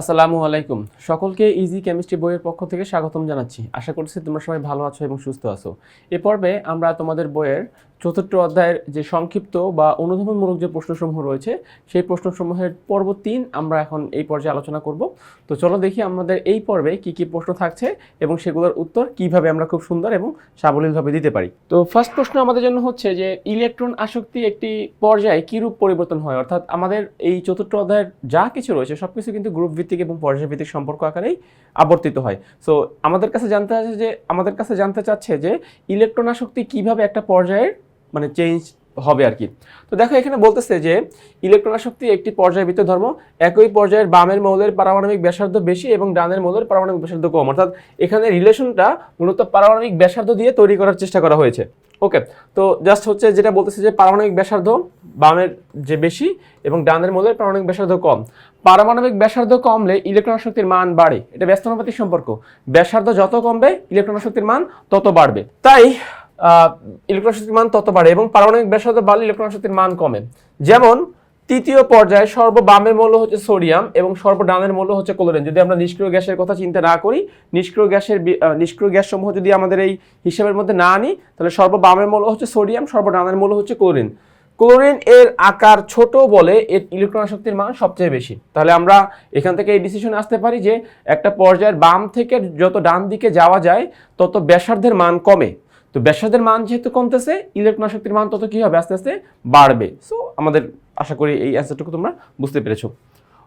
আসসালামু আলাইকুম। সকলকে ইজি কেমিস্ট্রি বইয়ের পক্ষ থেকে স্বাগতম জানাচ্ছি। আশা করছি তোমরা সবাই ভালো আছো এবং সুস্থ আছো। এ পর্বে আমরা তোমাদের বইয়ের চতুর্থ অধ্যায়ের যে সংক্ষিপ্ত বা অনুধাবনমূলক যে প্রশ্নসমূহ রয়েছে, সেই প্রশ্নসমূহের পর্ব তিন আমরা এখন এই পর্যায়ে আলোচনা করব। তো চলো দেখি আমাদের এই পর্বে কি কি প্রশ্ন থাকছে এবং সেগুলোর উত্তর কীভাবে আমরা খুব সুন্দর এবং সাবলীলভাবে দিতে পারি। তো ফার্স্ট প্রশ্ন আমাদের জন্য হচ্ছে যে, ইলেকট্রন আসক্তি একটি পর্যায়ে কিরূপ পরিবর্তন হয়? অর্থাৎ আমাদের এই চতুর্থ অধ্যায়ের যা কিছু রয়েছে সব কিছু কিন্তু গ্রুপ ভিত্তিক এবং পর্যায় ভিত্তিক সম্পর্ক আকারেই আবর্তিত হয়। সো আমাদের কাছে জানতে আছে যে, আমাদের কাছে জানতে চাচ্ছে যে, ইলেকট্রন আসক্তি কীভাবে একটা পর্যায়ের মানে চেঞ্জ হবে আর কি। তো দেখো এখানে বলতেছে যে ইলেকট্রন আসক্তি একটি পর্যায়বৃত্ত ধর্ম, একই পর্যায়ের বামের মৌলের পারমাণবিক ব্যাসার্ধ বেশি এবং ডানের মৌলের পারমাণবিক ব্যাসার্ধ কম। অর্থাৎ এখানে রিলেশনটা মূলত পারমাণবিক ব্যাসার্ধ দিয়ে তৈরি করার চেষ্টা করা হয়েছে। ওকে তো জাস্ট হচ্ছে যেটা বলতেছে যে পারমাণবিক ব্যাসার্ধ বামের যে বেশি এবং ডানের মৌলের পারমাণবিক ব্যাসার্ধ কম। পারমাণবিক ব্যাসার্ধ কমলে ইলেকট্রন আসক্তির মান বাড়ে। এটা ব্যস্তানুপাতিক সম্পর্ক। ব্যাসার্ধ যত কমবে ইলেকট্রন আসক্তির মান তত বাড়বে। তাই ইলেকট্রন শক্তির মান তত বাড়ে এবং পারমাণবিক ব্যাসার্ধ বাড়লে ইলেকট্রন শক্তির মান কমে। যেমন, তৃতীয় পর্যায়ে সর্ববামের মৌল হচ্ছে সোডিয়াম এবং সর্বডানের মৌল হচ্ছে ক্লোরিন। যদি আমরা নিষ্ক্রিয় গ্যাসের কথা চিন্তা না করি, নিষ্ক্রিয় গ্যাসের নিষ্ক্রিয় গ্যাস সমূহ যদি আমাদের এই হিসাবের মধ্যে না আনি, তাহলে সর্ববামের মৌল হচ্ছে সোডিয়াম সর্বডানের মৌল হচ্ছে ক্লোরিন। ক্লোরিন এর আকার ছোট বলে এর ইলেকট্রন শক্তির মান সবচেয়ে বেশি। তাহলে আমরা এখান থেকে এই ডিসিশনে আসতে পারি যে একটা পর্যায়ের বাম থেকে যত ডান দিকে যাওয়া যায়, তত ব্যাসার্ধের মান কমে। তো ব্যাসার্ধের মান যেহেতু কমতেছে, ইলেকট্রন শক্তির মান তত কী হবে? আস্তে আস্তে বাড়বে। সো আমাদের আশা করি এই অ্যান্সারটুকু তোমরা বুঝতে পেরেছ।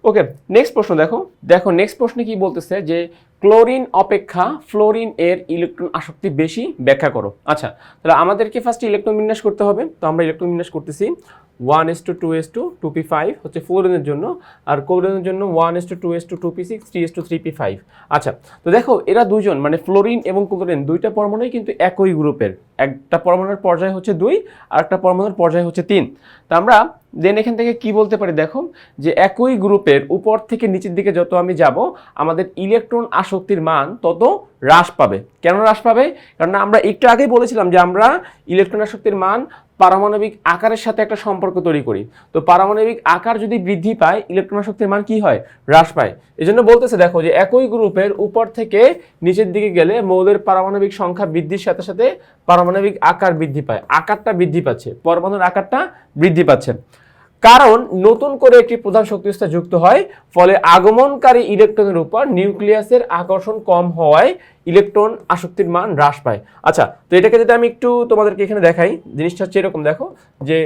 ওকে নেক্সট প্রশ্ন দেখো। দেখো নেক্সট প্রশ্নে কি বলতেছে যে, ক্লোরিন অপেক্ষা ফ্লোরিন এর ইলেকট্রন আসক্তি বেশি? ব্যাখ্যা করো। আচ্ছা তাহলে আমাদেরকে ফার্স্ট ইলেকট্রন বিন্যাস করতে হবে। তো আমরা ইলেকট্রন বিন্যাস করতেছি। One S two two S two two P five হচ্ছে ফ্লোরিনের জন্য, আর ক্লোরিনের জন্য one S two two S two two P six three S two three P five আচ্ছা তো দেখো, এরা দুজন মানে ফ্লোরিন এবং ক্লোরিন দুইটা পরমাণুই কিন্তু একই গ্রুপের। একটা পরমাণুর পর্যায় হচ্ছে দুই, আর একটা পরমাণুর পর্যায় হচ্ছে তিন। তা আমরা দেন এখান থেকে কি বলতে পারি, দেখো, যে একই গ্রুপের উপর থেকে নিচের দিকে যত আমি যাব, আমাদের ইলেকট্রন আসক্তির মান তত হ্রাস পাবে। কেন হ্রাস পাবে? কারণ আমরা একটু আগেই বলেছিলাম যে আমরা ইলেকট্রন আসক্তির মান পারমাণবিক আকারের সাথে একটা সম্পর্ক তৈরি করি। তো পারমাণবিক আকার যদি বৃদ্ধি পায়, ইলেকট্রন শক্তির মান কি হয়? হ্রাস পায়। এই জন্য বলতেছে, দেখো যে একই গ্রুপের উপর থেকে নিচের দিকে গেলে মৌলের পারমাণবিক সংখ্যা বৃদ্ধির সাথে সাথে পারমাণবিক আকার বৃদ্ধি পায়। আকারটা বৃদ্ধি পাচ্ছে। পরমাণুর আকারটা বৃদ্ধি পাচ্ছে। কারণ নতুন করে একটি প্রধান শক্তিস্তর যুক্ত হয়, ফলে আগমনকারী ইলেকট্রনের উপর নিউক্লিয়াসের আকর্ষণ কম হওয়ায় ইলেকট্রন আসক্তির মান হ্রাস পায়। আচ্ছা তো এটাকে যদি আমি একটু তোমাদেরকে এখানে দেখাই, জিনিসটা হচ্ছে এরকম, দেখো, যে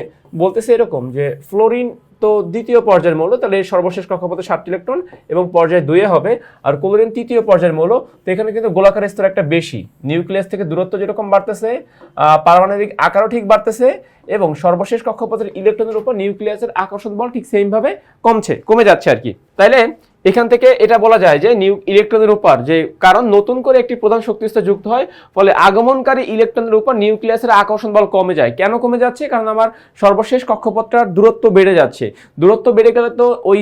বলতেছে এরকম যে ফ্লোরিন তো দ্বিতীয় পর্যায়ের মৌল, তাহলে সর্বশেষ কক্ষপথে সাতটি ইলেকট্রন এবং পর্যায় দুয়ে হবে। আর ক্লোরিন তৃতীয় পর্যায়ের মৌল, তো এখানে কিন্তু গোলাকার স্তর একটা বেশি। নিউক্লিয়াস থেকে দূরত্ব যেরকম বাড়তেছে পারমাণবিক আকারও ঠিক বাড়তেছে এবং সর্বশেষ কক্ষপথের ইলেকট্রনের উপর নিউক্লিয়াসের আকর্ষণ বল ঠিক সেইমভাবে কমছে, কমে যাচ্ছে আর কি। তাইলে এখান থেকে এটা বলা যায় যে নিউ ইলেকট্রনের উপর, যে কারণ নতুন করে একটি প্রধান শক্তিস্তর যুক্ত হয়, ফলে আগমনকারী ইলেকট্রনের উপর নিউক্লিয়াসের আকর্ষণ বল কমে যায়। কেন কমে যাচ্ছে? কারণ আমার সর্বশেষ কক্ষপথটার দূরত্ব বেড়ে যাচ্ছে। দূরত্ব বেড়ে গেলে তো ওই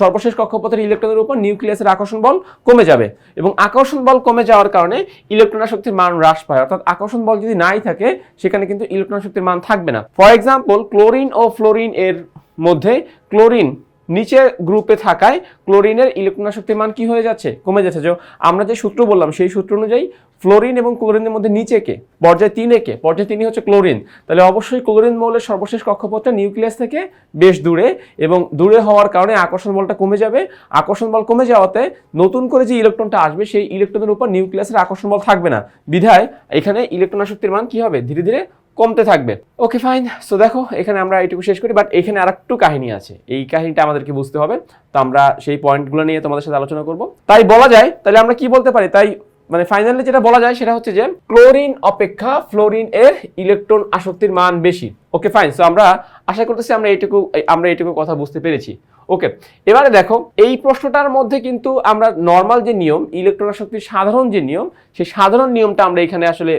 সর্বশেষ কক্ষপথের ইলেকট্রনের উপর নিউক্লিয়াসের আকর্ষণ বল কমে যাবে। এবং আকর্ষণ বল কমে যাওয়ার কারণে ইলেকট্রন শক্তির মান হ্রাস পায়। অর্থাৎ আকর্ষণ বল যদি নাই থাকে, সেখানে কিন্তু ইলেকট্রন শক্তির মান থাকবে না। ফর এক্সাম্পল ক্লোরিন ও ফ্লোরিন এর মধ্যে ক্লোরিন নিচে গ্রুপে থাকায় ক্লোরিনের ইলেকট্রন শক্তির মান কি হয়ে যাচ্ছে? কমে যাচ্ছে। যে আমরা যে সূত্র বললাম, সেই সূত্র অনুযায়ী ফ্লোরিন এবং ক্লোরিনের মধ্যে নিচে কে? পর্যায় তিনে কে? পর্যায় তিনই হচ্ছে ক্লোরিন তাহলে অবশ্যই ক্লোরিন মৌলের সর্বশেষ কক্ষপথটা নিউক্লিয়াস থেকে বেশ দূরে এবং দূরে হওয়ার কারণে আকর্ষণ বলটা কমে যাবে। আকর্ষণ বল কমে যাওয়াতে নতুন করে যে ইলেকট্রনটা আসবে, সেই ইলেকট্রনের উপর নিউক্লিয়াসের আকর্ষণ বল থাকবে না। বিধায় এখানে ইলেকট্রন শক্তির মান কি হবে? ধীরে ধীরে কমতে থাকবে। ওকে ফাইন সো দেখো, এখানে আমরা এইটুকু শেষ করি বাট এখানে আর একটু কাহিনী আছে। এই কাহিনীটা আমাদেরকে বুঝতে হবে। তো আমরা সেই পয়েন্টগুলো নিয়ে তোমাদের সাথে আলোচনা করব। তাই বলা যায়, তাহলে আমরা কি বলতে পারি? তাই মানে ফাইনালি যেটা বলা যায় সেটা হচ্ছে যে ক্লোরিন অপেক্ষা ফ্লোরিন এর ইলেকট্রন আসক্তির মান বেশি। ওকে ফাইন সো আমরা আশা করতেছি আমরা এইটুকু আমরা এইটুকু কথা বুঝতে পেরেছি। ওকে, এবারে দেখো, এই প্রশ্নটার মধ্যে কিন্তু আমরা নর্মাল যে নিয়ম ইলেকট্রন শক্তির সাধারণ যে নিয়ম, সেই সাধারণ নিয়মটা আমরা এখানে আসলে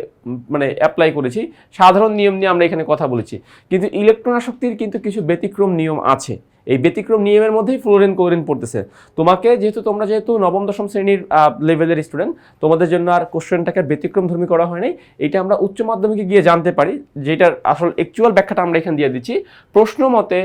মানে অ্যাপ্লাই করেছি। সাধারণ নিয়ম নিয়ে আমরা এখানে কথা বলেছি। কিন্তু ইলেকট্রন শক্তির কিন্তু কিছু ব্যতিক্রম নিয়ম আছে। এই ব্যতিক্রম নিয়মের মধ্যেই ফ্লোরিন ক্লোরিন পড়তেছে। তোমাকে যেহেতু, তোমরা যেহেতু নবম, দশম শ্রেণির লেভেলের স্টুডেন্ট তোমাদের জন্য আর কোশ্চেনটাকে ব্যতিক্রম ধর্মী করা হয়নি এটা আমরা উচ্চ মাধ্যমিকে গিয়ে জানতে পারি, যেটার আসল অ্যাকচুয়াল ব্যাখ্যাটা আমরা এখানে দিয়ে দিচ্ছি। প্রশ্ন মতে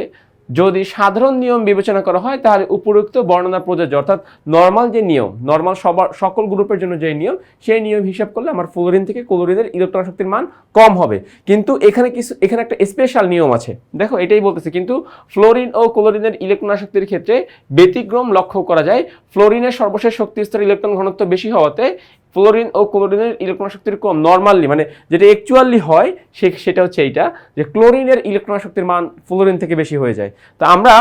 যদি সাধারণ নিয়ম বিবেচনা করা হয়, তাহলে উপরোক্ত বর্ণনা প্রযোজ্য। অর্থাৎ নর্মাল যে নিয়ম নর্মাল সবার, সকল গ্রুপের জন্য যে নিয়ম, সেই নিয়ম হিসাব করলে আমার ফ্লোরিন থেকে ক্লোরিনের ইলেকট্রন শক্তির মান কম হবে। কিন্তু এখানে কিছু, এখানে একটা স্পেশাল নিয়ম আছে। দেখো, এটাই বলতেছে, কিন্তু ফ্লোরিন ও ক্লোরিনের ইলেকট্রন শক্তির ক্ষেত্রে ব্যতিক্রম লক্ষ্য করা যায়। ফ্লোরিনের সর্বশেষ শক্তি স্তর ইলেকট্রন ঘনত্ব বেশি হওয়াতে ফ্লোরিন ও ক্লোরিনের ইলেকট্রন শক্তির কম নর্মালি মানে যেটা অ্যাকচুয়ালি হয়, সে সেটা হচ্ছে এইটা, যে ক্লোরিনের ইলেকট্রন শক্তির মান ফ্লোরিন থেকে বেশি হয়ে যায়। তো আমরা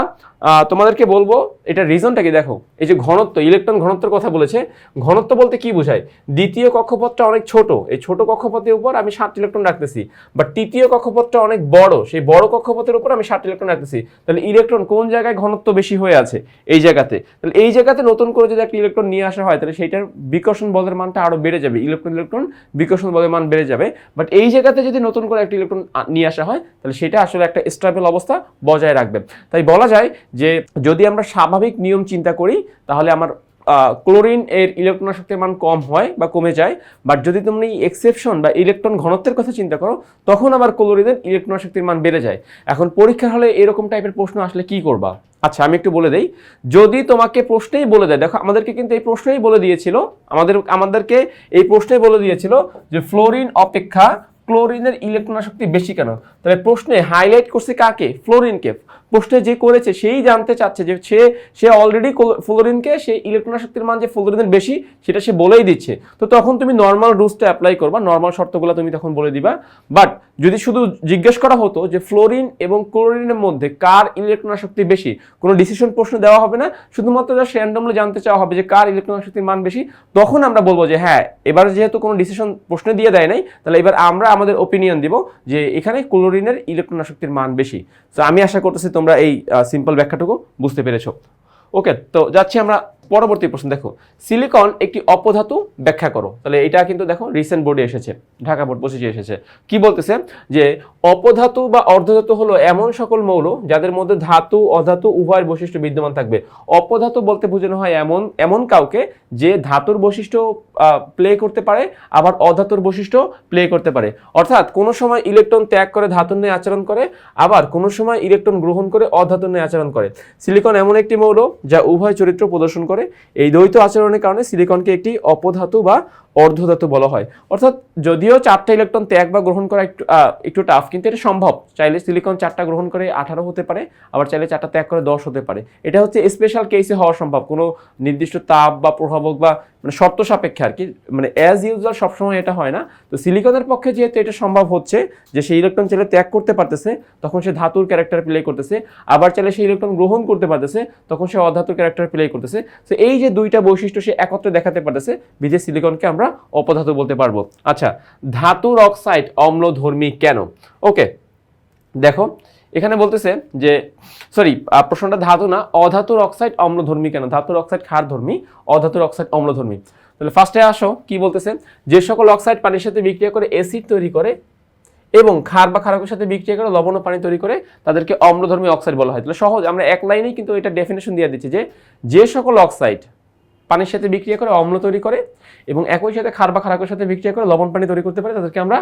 তোমাদেরকে বলব এটা রিজনটা কি দেখো, এই যে ঘনত্ব ইলেকট্রন ঘনত্বের কথা বলেছে, ঘনত্ব বলতে কি বোঝায়? দ্বিতীয় কক্ষপথটা অনেক ছোট, এই ছোট কক্ষপথের উপর আমি সাত ইলেকট্রন রাখতেছি বা তৃতীয় কক্ষপথটা অনেক বড়, সেই বড় কক্ষপথের উপর আমি সাত ইলেকট্রন রাখতেছি, তাহলে ইলেকট্রন কোন জায়গায় ঘনত্ব বেশি হয়ে আছে? এই জায়গাতে। তাহলে এই জায়গাতে নতুন করে যদি একটা ইলেকট্রন নিয়ে আসা হয়, তাহলে সেইটার বিকর্ষণ বলের মানটা আরও বেড়ে যাবে ইলেকট্রন ইলেকট্রন বিকর্ষণ বলের মান বেড়ে যাবে বাট এই জায়গাতে যদি নতুন করে একটা ইলেকট্রন নিয়ে আসা হয়, তাহলে সেটা আসলে একটা স্টেবল অবস্থা বজায় রাখবে। তাই বলা যায় যে যদি আমরা স্বাভাবিক নিয়ম চিন্তা করি, তাহলে আমার ক্লোরিন এর ইলেকট্রন শক্তির মান কম হয় বা কমে যায়। বাট যদি তুমি এক্সেপশন বা ইলেকট্রন ঘনত্বের কথা চিন্তা করো, তখন আবার ক্লোরিনের ইলেকট্রন শক্তির মান বেড়ে যায়। এখন পরীক্ষার হলে এরকম টাইপের প্রশ্ন আসলে কি করবা? আচ্ছা আমি একটু বলে দেই। যদি তোমাকে প্রশ্নেই বলে দেয়, দেখো আমাদেরকে কিন্তু এই প্রশ্নেই বলে দিয়েছিল, আমাদের, আমাদেরকে এই প্রশ্নেই বলে দিয়েছিল যে ফ্লোরিন অপেক্ষা ক্লোরিনের ইলেকট্রন শক্তি বেশি কেন? তাহলে প্রশ্নে হাইলাইট করছে কাকে? ফ্লোরিনকে। প্রশ্নে যে করেছে, সেই জানতে চাচ্ছে যে সে সে অলরেডি ফ্লোরিনকে, সে ইলেকট্রন শক্তির মান যে ফ্লোরিনের বেশি, সেটা সে বলেই দিচ্ছে। তো তখন তুমি নর্মাল রুলসটা অ্যাপ্লাই করবা নর্মাল শর্তগুলো তুমি তখন বলে দিবা। বাট যদি শুধু জিজ্ঞেস করা হতো যে ফ্লোরিন এবং ক্লোরিনের মধ্যে কার ইলেকট্রন শক্তি বেশি, কোনো ডিসিশন প্রশ্ন দেওয়া হবে না। শুধুমাত্র জাস্ট র্যান্ডমলি জানতে চাওয়া হবে যে কার ইলেকট্রন শক্তির মান বেশি, তখন আমরা বলব যে হ্যাঁ এবার যেহেতু কোনো ডিসিশন প্রশ্ন দিয়ে দেয় নাই, তাহলে এবার আমরা আমাদের ওপিনিয়ন দিব যে এখানে ক্লোরিনের ইলেকট্রন আসক্তির মান বেশি। তো আমি আশা করতেছি তোমরা এই সিম্পল ব্যাখ্যাটুকু বুঝতে পেরেছ। ওকে তো যাচ্ছি আমরা পরবর্তী প্রশ্ন, দেখো সিলিকন একটি অপধাতু ব্যাখ্যা করো। তাহলে এটা কিন্তু দেখো রিসেন্ট বোর্ডে এসেছে, ঢাকা বোর্ড পঁচিশে এসেছে। কি বলতেছে? যে অপধাতু বা অর্ধধাতু হলো এমন সকল মৌল যাদের মধ্যে ধাতু, অধাতু উভয়ের বৈশিষ্ট্য বিদ্যমান থাকবে। অপধাতু বলতে বোঝানো হয় এমন এমন কাউকে যে ধাতুর বৈশিষ্ট্য প্লে করতে পারে, আবার অধাতুর বৈশিষ্ট্য প্লে করতে পারে। অর্থাৎ কোনো সময় ইলেকট্রন ত্যাগ করে ধাতুর ন্যায় আচরণ করে, আবার কোনো সময় ইলেকট্রন গ্রহণ করে অধাতুর ন্যায় আচরণ করে। সিলিকন এমন একটি মৌল যা উভয় চরিত্র প্রদর্শন করে। এই দ্বৈত আচরণের কারণে সিলিকনকে একটি অপধাতু বা অর্ধধাতু বলা হয়। অর্থাৎ যদিও চারটা ইলেকট্রন ত্যাগ বা গ্রহণ করা একটু একটু টাফ কিন্তু এটা সম্ভব। চাইলে সিলিকন চারটা গ্রহণ করে আঠারো হতে পারে, আবার চাইলে চারটা ত্যাগ করে দশ হতে পারে। এটা হচ্ছে স্পেশাল কেসে হওয়া সম্ভব। কোনো নির্দিষ্ট তাপ বা প্রভাবক বা মানে শর্ত সাপেক্ষে আর কি মানে অ্যাজ ইউজুয়াল সবসময় এটা হয় না। তো সিলিকনের পক্ষে যেহেতু এটা সম্ভব হচ্ছে যে সেই ইলেকট্রন চাইলে ত্যাগ করতে পারতেছে, তখন সে ধাতুর ক্যারেক্টার প্লে করতেছে, আবার চাইলে সেই ইলেকট্রন গ্রহণ করতে পারতেছে, তখন সে অধাতুর ক্যারেক্টার প্লে করতেছে। তো এই যে দুইটা বৈশিষ্ট্য সে একত্রে দেখাতে পারতেছে, বিজে সিলিকনকে আমরা অপধাতু বলতে পারব। আচ্ছা ধাতুর অক্সাইড অম্লধর্মী কেন? ওকে, দেখো, এখানে বলতেছে যে সরি প্রশ্নটা ধাতু না, অধাতুর অক্সাইড অম্লধর্মী কেন? ধাতুর অক্সাইড ক্ষারধর্মী, অধাতুর অক্সাইড অম্লধর্মী। তাহলে ফার্স্টে আসো, কি বলতেছে? যে সকল অক্সাইড পানির সাথে বিক্রিয়া করে অ্যাসিড তৈরি করে এবং ক্ষার বা ক্ষারকের সাথে বিক্রিয়া করে লবণ পানি তৈরি করে তাদেরকে অম্লধর্মী অক্সাইড বলা হয়। তাহলে সহজ, আমরা এক লাইনেই কিন্তু এটা ডেফিনেশন দিয়ে দিচ্ছি যে যে সকল অক্সাইড পানির সাথে বিক্রিয়া করে অম্ল তৈরি করে এবং একই সাথে খার বা খারাকের সাথে বিক্রিয়া করে লবণ পানি তৈরি করতে পারে, তাদেরকে আমরা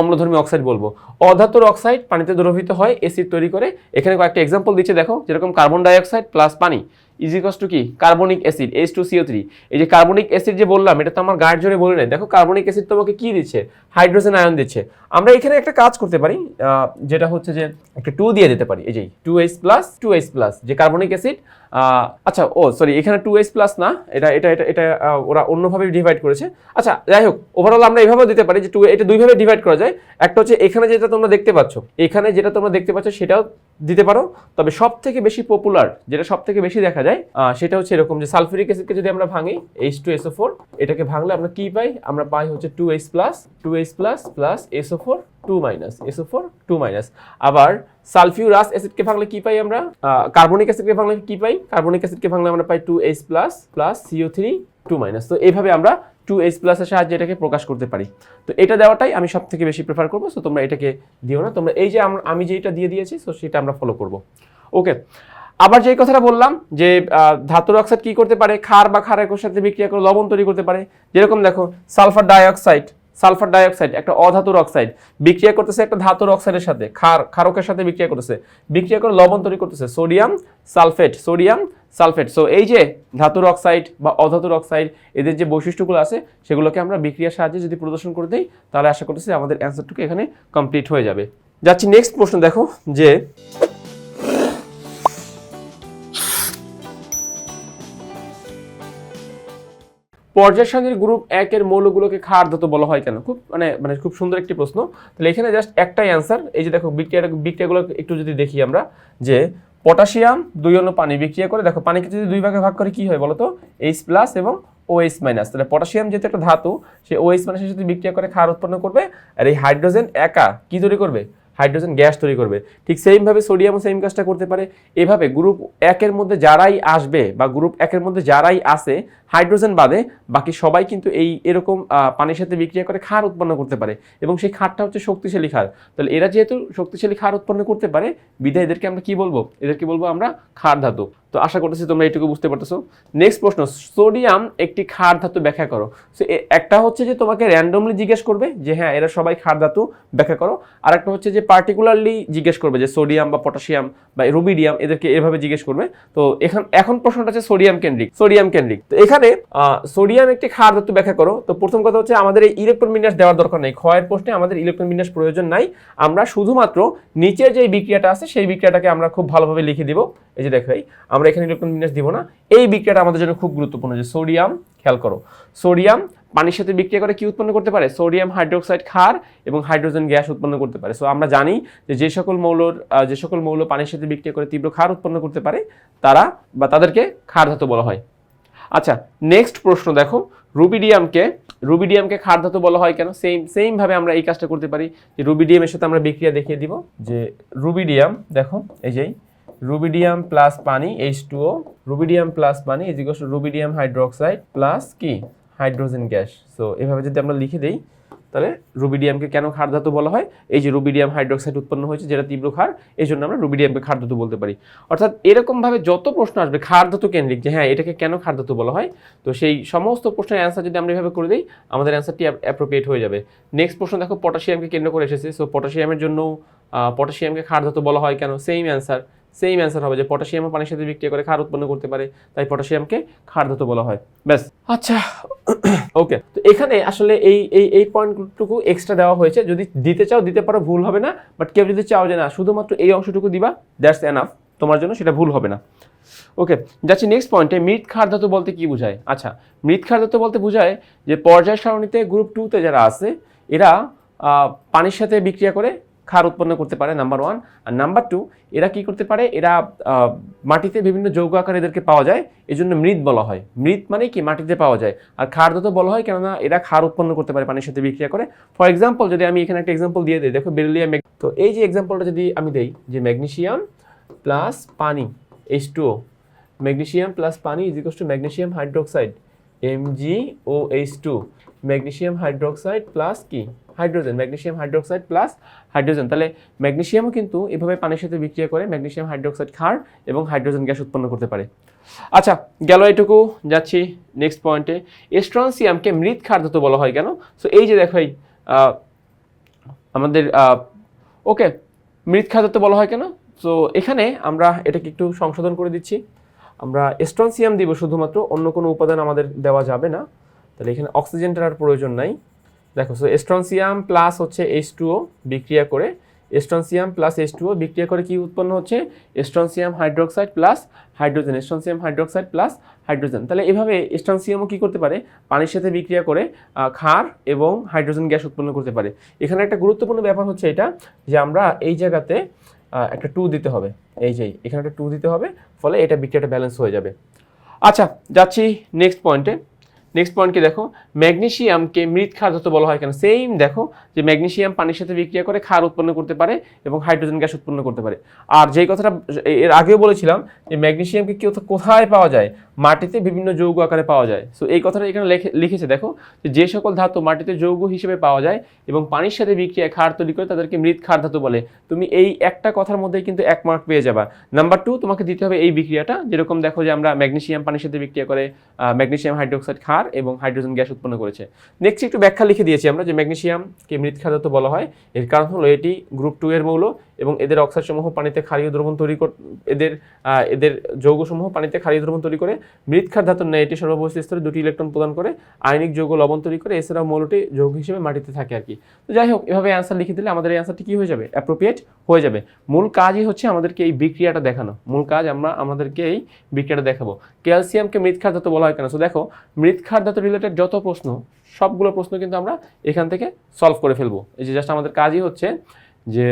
অম্লধর্মী অক্সাইড বলব। অধাতুর অক্সাইড পানিতে দ্রবীভূত হয় এসিড তৈরি করে। এখানে কয়েকটা এক্সাম্পল দিচ্ছে, দেখো, যেরকম কার্বন ডাইঅক্সাইড প্লাস পানি। ইজিকস টু কি? Carbonic acid H two CO three এই যে কার্বনিক অ্যাসিড যে বললাম, এটা তো আমার গায়ের জোরে বলে নাই। দেখো কার্বনিক অ্যাসিড তোমাকে কি দিচ্ছে? হাইড্রোজেন আয়ন দিচ্ছে। আমরা এখানে একটা কাজ করতে পারি যেটা হচ্ছে যে একটা টু দিয়ে দিতে পারি। এই যে two H plus two H plus যে কার্বনিক অ্যাসিড আচ্ছা ও সরি এখানে টু এইচ প্লাস না, এটা এটা এটা এটা ওরা অন্যভাবে ডিভাইড করেছে। আচ্ছা যাই হোক ওভারঅল আমরা এইভাবেও দিতে পারি যে টু এটা দুইভাবে ডিভাইড করা যায়। একটা হচ্ছে এখানে যেটা তোমরা দেখতে পাচ্ছ, এখানে যেটা তোমরা দেখতে পাচ্ছ সেটাও দিতে পারো। তবে সব থেকে বেশি পপুলার যেটা সব থেকে বেশি দেখা যায় সেটা হচ্ছে এরকম যে সালফিউরিক অ্যাসিডকে যদি আমরা ভাঙি এইচ টু এসও ফোর এটাকে ভাঙলে আমরা কি পাই? আমরা পাই হচ্ছে two H plus two H plus plus SO four two minus SO four two minus আবার সালফিউরাস অ্যাসিডকে ভাঙলে কি পাই আমরা? কার্বনিক অ্যাসিডকে ভাঙলে কি পাই? কার্বনিক অ্যাসিডকে ভাঙলে আমরা পাই two H plus plus CO three two minus তো এইভাবে আমরা টু এইচ প্লাসের সাহায্যে এটাকে প্রকাশ করতে পারি। তো এটা দেওয়াটাই আমি সব থেকে বেশি প্রেফার করব সো তোমরা এটাকে দিও না। তোমরা এই যে আমি যেটা দিয়ে দিয়েছি সো সেটা আমরা ফলো করব। ওকে আবার যেই কথাটা বললাম যে ধাতুর অক্সাইড কী করতে পারে? ক্ষার বা ক্ষারের সাথে বিক্রিয়া করে লবণ তৈরি করতে পারে। যেরকম দেখো সালফার ডাইঅক্সাইড সালফার ডাইঅক্সাইড, একটা অধাতুর অক্সাইড বিক্রিয়া করতেছে একটা ধাতুর অক্সাইডের সাথে, ক্ষার, ক্ষারকের সাথে বিক্রিয়া করতেছে। বিক্রিয়া করে লবণ তৈরি করতেছে, sodium sulphate sodium sulphate. So এই যে ধাতুর অক্সাইড বা অধাতুর অক্সাইড, এদের যে বৈশিষ্ট্যগুলো আছে, সেগুলোকে আমরা বিক্রিয়ার সাহায্যে যদি প্রদর্শন করে দিই, তাহলে আশা করতেছি আমাদের অ্যান্সারটুকু এখানে কমপ্লিট হয়ে যাবে। যাচ্ছি নেক্সট প্রশ্ন দেখো, যে পর্যায় সারণীর গ্রুপ একের মৌলগুলোকে ক্ষার ধাতু বলা হয় কেন? খুব মানে মানে খুব সুন্দর একটি প্রশ্ন। তাহলে এখানে জাস্ট একটাই অ্যান্সার এই যে দেখো বিক্রিয়া বিক্রিয়াগুলো একটু যদি দেখি আমরা, যে পটাশিয়াম দুই অন্য পানি বিক্রিয়া করে, দেখো পানিকে যদি দুই ভাগে ভাগ করে কি হয় বলতো? এইচ প্লাস এবং ওএইচ মাইনাস তাহলে পটাশিয়াম যেহেতু একটা ধাতু, সে ওএইচ মাইনাসের সাথে বিক্রিয়া করে ক্ষার উৎপন্ন করবে, আর এই হাইড্রোজেন একা কি তৈরি করবে? হাইড্রোজেন গ্যাস তৈরি করবে। ঠিক সেইমভাবে সোডিয়ামও সেম কাজটা করতে পারে। এভাবে গ্রুপ একের মধ্যে যারাই আসবে বা গ্রুপ একের মধ্যে যারাই আসে হাইড্রোজেন বাদে বাকি সবাই কিন্তু এই এরকম পানির সাথে বিক্রিয়া করে খার উৎপন্ন করতে পারে। এবং সেই খারটা হচ্ছে শক্তিশালী খার তাহলে এরা যেহেতু শক্তিশালী খার উৎপন্ন করতে পারে, বিধায় এদেরকে আমরা কি বলব? এদেরকে বলব আমরা খার ধাতু তো আশা করতেছি তোমরা এইটুকু বুঝতে পারতেছো। নেক্সট প্রশ্ন সোডিয়াম একটি ক্ষার ধাতু ব্যাখ্যা করো। সো একটা হচ্ছে যে তোমাকে র্যান্ডমলি জিজ্ঞেস করবে যে হ্যাঁ এরা সবাই ক্ষার ধাতু ব্যাখ্যা করো। আর একটা হচ্ছে যে পার্টিকুলারলি জিজ্ঞেস করবে যে সোডিয়াম বা পটাশিয়াম বা রুবিডিয়াম এদেরকে এভাবে জিজ্ঞেস করবে। তো এখন এখন প্রশ্নটা হচ্ছে সোডিয়াম কেন্দ্রিক সোডিয়াম কেন্দ্রিক। তো এখানে সোডিয়াম একটি ক্ষার ধাতু ব্যাখ্যা করো। তো প্রথম কথা হচ্ছে আমাদের এই ইলেকট্রন বিন্যাস দেওয়ার দরকার নেই। ক্ষয়ের প্রশ্নে আমাদের ইলেকট্রন বিন্যাস প্রয়োজন নাই। আমরা শুধুমাত্র নিচের যে বিক্রিয়াটা আছে সেই বিক্রিয়াটাকে আমরা খুব ভালোভাবে লিখে দিব। এই যে দেখো এই, আমরা এখানে ইলেকট্রন বিন্যাস দিব না। এই বিক্রিয়াটা আমাদের জন্য খুব গুরুত্বপূর্ণ যে সোডিয়াম, খেয়াল করো। সোডিয়াম পানির সাথে বিক্রিয়া করে কি উৎপন্ন করতে পারে? সোডিয়াম হাইড্রোক্সাইড, ক্ষার এবং হাইড্রোজেন গ্যাস উৎপন্ন করতে পারে। সো আমরা জানি যে যে সকল মৌলর যে সকল মৌল পানির সাথে বিক্রিয়া করে তীব্র ক্ষার উৎপন্ন করতে পারে, তারা বা তাদেরকে ক্ষার ধাতু বলা হয়। আচ্ছা নেক্সট প্রশ্ন দেখো। রুবিডিয়ামকে রুবিডিয়ামকে ক্ষার ধাতু বলা হয় কেন? সেম সেম ভাবে আমরা এই কাজটা করতে পারি। যে রুবিডিয়ামের সাথে আমরা বিক্রিয়া দেখিয়ে দিব যে রুবিডিয়াম, দেখো, এই যেই রুবিডিয়াম প্লাস পানি H two O rubidium plus পানি is to rubidium hydroxide plus কি? হাইড্রোজেন গ্যাস সো এভাবে যদি আমরা লিখে দেই, তাহলে রুবিডিয়ামকে কেন ক্ষার ধাতু বলা হয়? এই যে রুবিডিয়াম হাইড্রোক্সাইড উৎপন্ন হয়েছে, যেটা তীব্র ক্ষার, এই জন্য আমরা রুবিডিয়ামকে ক্ষার ধাতু বলতে পারি। অর্থাৎ এরকমভাবে যত প্রশ্ন আসবে, ক্ষার কেন্দ্রিক, যে হ্যাঁ এটাকে কেন ক্ষার ধাতু বলা হয়? তো সেই সমস্ত প্রশ্নের অ্যান্সার যদি আমরা এভাবে করে দিই, আমাদের অ্যান্সারটি অ্যাপ্রোপ্রিয়েট হয়ে যাবে। নেক্সট প্রশ্ন দেখো পটাশিয়ামকে কেন্দ্র করে এসেছে। সো পটাশিয়ামের জন্য পটাশিয়ামকে ক্ষার ধাতু বলা হয় কেন? সেম অ্যান্সার সেম অ্যান্সার হবে যে পটাশিয়াম পানির সাথে বিক্রিয়া করে ক্ষার উৎপন্ন করতে পারে তাই পটাশিয়ামকে ক্ষার ধাতু বলা হয়। ব্যাস। আচ্ছা। ওকে তো এখানে আসলে এই এই এই পয়েন্টটুকু এক্সট্রা দেওয়া হয়েছে। যদি দিতে চাও দিতে পারো ভুল হবে না। বাট কেউ যদি চাও যে না শুধুমাত্র এই অংশটুকু দিবা দ্যাটস এনাফ তোমার জন্য সেটা ভুল হবে না। ওকে যাচ্ছি নেক্সট পয়েন্টে মৃত ক্ষার ধাতু বলতে কি বোঝায়? আচ্ছা মৃত ক্ষার ধাতু বলতে বোঝায় যে পর্যায় সারণীতে গ্রুপ টুতে যারা আছে এরা পানির সাথে বিক্রিয়া করে ক্ষার উৎপন্ন করতে পারে? নাম্বার ওয়ান আর নাম্বার টু এরা কি করতে পারে? এরা মাটিতে বিভিন্ন যৌগ আকার এদেরকে পাওয়া যায়। এই জন্য মৃৎ বলা হয়। মৃৎ মানে কি? মাটিতে পাওয়া যায়। আর ক্ষার ধাতু বলা হয়, কেননা এরা ক্ষার উৎপন্ন করতে পারে পানির সাথে বিক্রিয়া করে। ফর এক্সাম্পল যদি আমি এখানে একটা এক্সাম্পল দিয়ে দিই, দেখো বেরিলিয়াম তো এই যে এক্সাম্পলটা যদি আমি দেই, যে ম্যাগনেশিয়াম প্লাস পানি এইচ টু ম্যাগনেশিয়াম প্লাস পানি is equal to magnesium hydroxide M G O H two magnesium hydroxide plus কি? Hydrogen, magnesium hydroxide plus hydrogen. তাহলে ম্যাগনেসিয়ামও কিন্তু এভাবে পানির সাথে বিক্রিয়া করে ম্যাগনেশিয়াম হাইড্রোক্সাইড ক্ষার এবং হাইড্রোজেন গ্যাস উৎপন্ন করতে পারে। আচ্ছা গেল এটুকু, যাচ্ছি নেক্সট পয়েন্টে এস্ট্রনসিয়ামকে মৃৎ ক্ষার ধাতু বলা হয় কেন? সো এই যে দেখো এই আমাদের ওকে, মৃৎ ক্ষার ধাতু বলা হয় কেন? সো এখানে আমরা এটাকে একটু সংশোধন করে দিচ্ছি। আমরা এস্ট্রনসিয়াম দিব শুধুমাত্র, অন্য কোনো উপাদান আমাদের দেওয়া যাবে না। তাহলে এখানে অক্সিজেনটার আর প্রয়োজন নাই। দেখো সো এস্ট্রনসিয়াম প্লাস হচ্ছে এইচ টুও বিক্রিয়া করে এস্ট্রনসিয়াম প্লাস এইচ টুও বিক্রিয়া করে কি উৎপন্ন হচ্ছে? Strontium hydroxide plus hydrogen strontium hydroxide plus hydrogen তাহলে এভাবে এস্ট্রনসিয়ামও কি করতে পারে? পানির সাথে বিক্রিয়া করে ক্ষার এবং হাইড্রোজেন গ্যাস উৎপন্ন করতে পারে। এখানে একটা গুরুত্বপূর্ণ ব্যাপার হচ্ছে এটা যে আমরা এই জায়গাতে একটা টু দিতে হবে। এই যে, এখানে একটা টু দিতে হবে, ফলে এটা বিক্রিয়াটা ব্যালেন্স হয়ে যাবে। আচ্ছা যাচ্ছি নেক্সট পয়েন্টে নেক্সট পয়েন্ট কি দেখো? ম্যাগনেশিয়ামকে মৃৎ ক্ষার ধাতু বলা হয় কেন সেম দেখো যে ম্যাগনেশিয়াম পানির সাথে বিক্রিয়া করে ক্ষার উৎপন্ন করতে পারে এবং হাইড্রোজেন গ্যাস উৎপন্ন করতে পারে। আর যেই কথাটা, এর আগেও বলেছিলাম যে ম্যাগনেসিয়ামকে কি কোথায় পাওয়া যায়? মাটিতে বিভিন্ন যৌগ আকারে পাওয়া যায়। সো এই কথাটা এখানে লেখে- লিখেছে দেখো যে সকল ধাতু মাটিতে যৌগ হিসেবে পাওয়া যায় এবং পানির সাথে বিক্রিয়া, ক্ষার তৈরি করে তাদেরকে মৃৎ ক্ষার ধাতু বলে। তুমি এই একটা কথার মধ্যে কিন্তু এক মার্ক পেয়ে যাবা। নাম্বার টু তোমাকে দিতে হবে এই বিক্রিয়াটা। যেরকম দেখো যে আমরা ম্যাগনেশিয়াম পানির সাথে বিক্রিয়া করে ম্যাগনেশিয়াম হাইড্রোক্সাইড ক্ষার ক্ষার এবং হাইড্রোজেন গ্যাস উৎপন্ন করেছে। নেক্সট একটু ব্যাখ্যা লিখে দিয়েছি আমরা, যে ম্যাগনেসিয়ামকে মৃৎ খাদ্য বলা হয়। এর কারণ হলো এটি গ্রুপ টু এর মৌল এবং এদের অক্সাইডসমূহ পানিতে ক্ষারীয় দ্রবণ তৈরি এদের এদের যৌগসমূহ পানিতে ক্ষারীয় দ্রবণ তৈরি করে। মৃৎ খার ধাতুর ন্যায় এটি সর্ববস্থিত স্তরে দুটি ইলেকট্রন প্রদান করে, আয়নিক যৌগ লবণ তৈরি করে। এছাড়াও মৌলটি যৌগ হিসেবে মাটিতে থাকে আর কি। তো যাই হোক, এভাবে অ্যান্সার লিখে দিলে আমাদের এই অ্যান্সারটি কি হয়ে যাবে? অ্যাপ্রোপ্রিয়েট হয়ে যাবে। মূল কাজই হচ্ছে আমাদেরকে এই বিক্রিয়াটা দেখানো। মূল কাজ আমরা, আমাদেরকে এই বিক্রিয়াটা দেখাবো। ক্যালসিয়ামকে মৃৎক্ষার ধাতু বলা হয় কেন? সো দেখো মৃৎক্ষার ধাতু রিলেটেড যত প্রশ্ন, সবগুলো প্রশ্ন কিন্তু আমরা এখান থেকে সলভ করে ফেলব। এই যে জাস্ট আমাদের কাজই হচ্ছে যে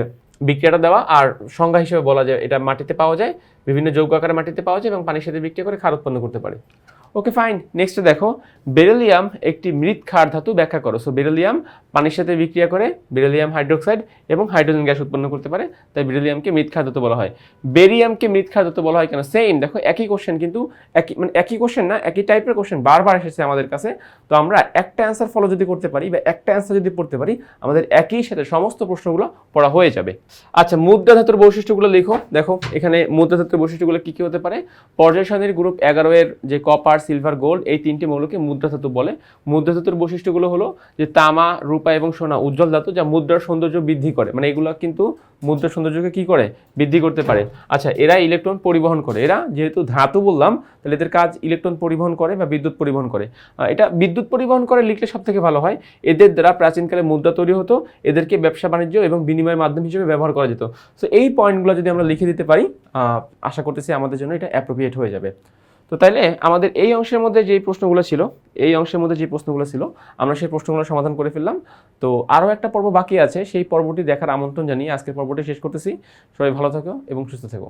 বিক্রিয়াটা দেওয়া আর সংজ্ঞা হিসেবে বলা যায়, এটা মাটিতে পাওয়া যায়, বিভিন্ন যৌগ আকারে মাটিতে পাওয়া যায় এবং পানির সাথে বিক্রিয়া করে ক্ষার উৎপন্ন করতে পারে। ওকে ফাইন নেক্সট দেখো বেরিলিয়াম একটি মৃৎ ক্ষার ধাতু ব্যাখ্যা করো। সো বেরিলিয়াম পানির সাথে বিক্রিয়া করে বেরেলিয়াম হাইড্রোক্সাইড এবং হাইড্রোজেন গ্যাস উৎপন্ন করতে পারে, তাই বেরিলিয়ামকে মৃৎ ক্ষার ধাতু বলা হয়। বেরিয়ামকে মৃৎ ক্ষার ধাতু বলা হয় কেন? সেম দেখো, একই কোশ্চেন কিন্তু একই মানে একই কোশ্চেন না, একই টাইপের কোশ্চেন বারবার এসেছে আমাদের কাছে। তো আমরা একটা অ্যান্সার ফলো যদি করতে পারি বা একটা অ্যান্সার যদি পড়তে পারি, আমাদের একই সাথে সমস্ত প্রশ্নগুলো পড়া হয়ে যাবে। আচ্ছা মুদ্রা ধাতুর বৈশিষ্ট্যগুলো লিখো। দেখো, এখানে মুদ্রা ধাতুর বৈশিষ্ট্যগুলো কী কী হতে পারে? পর্যায় সারণীর গ্রুপ এগারো এর যে কপার সিলভার গোল্ড এই তিনটি মৌলকে মুদ্রা ধাতু বলে। মুদ্রা ধাতুর বৈশিষ্ট্যগুলো হলো যে তামা, রূপা এবং সোনা উজ্জ্বল ধাতু যা মুদ্রার সৌন্দর্য বৃদ্ধি করে। মানে এগুলো কিন্তু মুদ্রার সৌন্দর্যকে কি করে? বৃদ্ধি করতে পারে। আচ্ছা এরা ইলেকট্রন পরিবহন করে। এরা যেহেতু ধাতু বললাম, তাহলে এদের কাজ ইলেকট্রন পরিবহন করে বা বিদ্যুৎ পরিবহন করে। এটা বিদ্যুৎ পরিবহন করে লিখলে সব থেকে ভালো হয়, এদের দ্বারা প্রাচীনকালে মুদ্রা তৈরি হতো, এদেরকে ব্যবসা বাণিজ্য এবং বিনিময়ের মাধ্যম হিসেবে ব্যবহার করা যেত। সো এই পয়েন্টগুলো যদি আমরা লিখে দিতে পারি আশা করতেছি আমাদের জন্য এটা অ্যাপ্রোপ্রিয়েট হয়ে যাবে। তো তাইলে আমাদের এই অংশের মধ্যে যে প্রশ্নগুলো ছিল, এই অংশের মধ্যে যে প্রশ্নগুলো ছিল, আমরা সেই প্রশ্নগুলো সমাধান করে ফেললাম। তো আরও একটা পর্ব বাকি আছে, সেই পর্বটি দেখার আমন্ত্রণ জানিয়ে আজকের পর্বটি শেষ করতেছি। সবাই ভালো থাকো এবং সুস্থ থেকো।